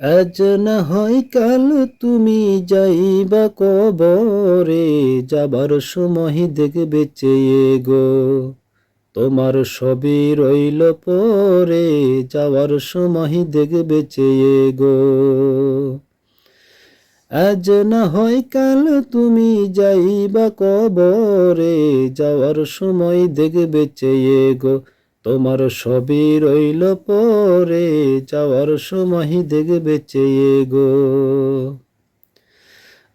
আজ না হয় কাল তুমি যাইবা কবরে, যাবার সময় দেখবে চেয়ে গো। তোমার সবই রইল পরে, যাওয়ার সময় দেখবে চেয়ে গো। আজ না হয় কাল তুমি যাইবা কবরে, যাওয়ার সময় দেখবে চেয়ে গো। তোমার সবই রইল পরে, যাওয়ার সময় দেখবে চেয়ে গো।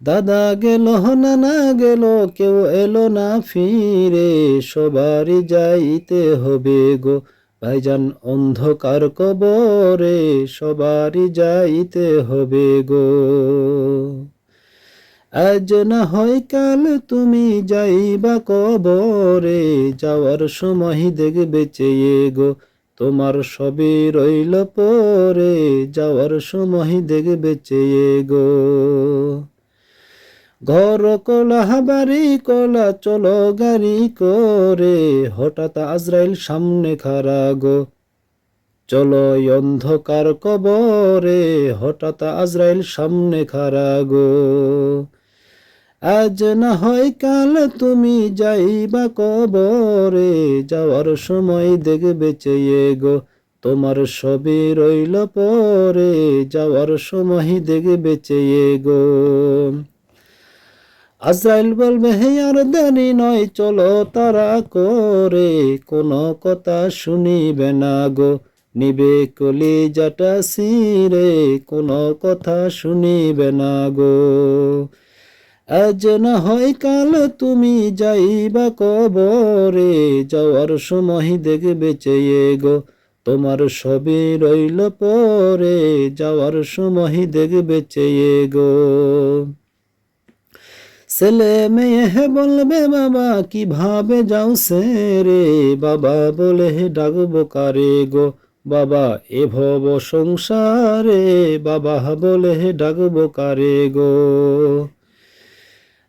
দাদা গেল, নানা গেল, কেউ এলো না ফিরে, সবারই যাইতে হবে গো। ভাইজান অন্ধকার কবরে, সবারই যাইতে হবে গো। আজ না হয় কাল তুমি যাইবা কবরে, যাওয়ার সময় দেখবে চেয়ে গো তোমার সবই রইল পরে, যাওয়ার সময় দেখবে চেয়ে গো। ঘর, কলা, বাড়ি, কলা, চলো গাড়ি করে, হঠাৎ আজরাইল সামনে খারা গো। চলো অন্ধকার কবরে, হঠাৎ আজরাইল সামনে খারা গো। আজ না হয় কাল তুমি যাইবা কবরে, যাওয়ার সময় দেখবে চেয়ে গো, তোমার সবই রইল পরে, যাওয়ার সময় দেখবে চেয়ে গো। আজরাইল বলবে, হে আর দেরি নয়, চলো তারা করে, কোনো কথা শুনিবে না গো, নিবে কলি জাটা সিরে, কোনো কথা শুনিবে না গো। আজ না হয় কাল তুমি যাইবা কবরে, যাওয়ার সময় দেখবে চেয়ে গো, তোমার সবই রইল পরে, যাওয়ার সময় দেখবে চেয়ে গো। ছেলে মেয়ে বলবে, বাবা, কীভাবে যাও সে রে? বাবা বলে ডাকবো কারে গো? বাবা, এ ভব সংসারে? বাবা বলে ডাকবো কারে গো?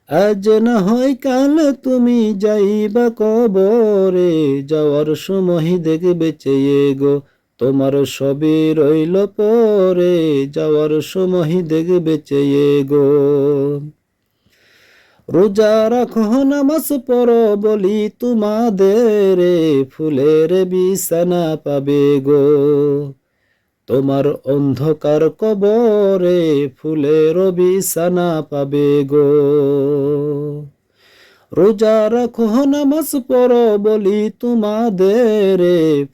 আজ না হয় কাল তুমি যাইবা কবরে, যাওয়ার সময় দেখবে চেয়ে গো, তোমার সবই রইল পরে, যাওয়ার সময় দেখবে চেয়ে গো। রোজা রাখো নামাজ পড়ো বলি তোমাদের, ফুলের বিছানা পাবে গো। তোমার অন্ধকার কবরে ফুলের বিছানা পাবে গো। রোজা রাখো নামাজ পড়ো বলি তোমাদের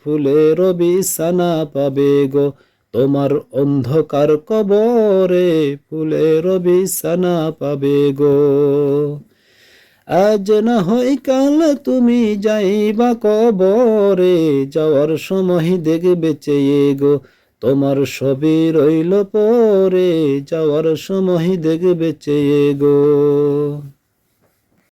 ফুলের বিছানা পাবে গো। তোমার অন্ধকার কবরে ফুলের বিছানা পাবে গো। আজ না হয় কাল তুমি যাইবা কবরে, যাওয়ার সময় দেখবে চেয়ে গো। তোমার সবই রইল পরে যাওয়ার সময় দেখবে চেয়ে গো।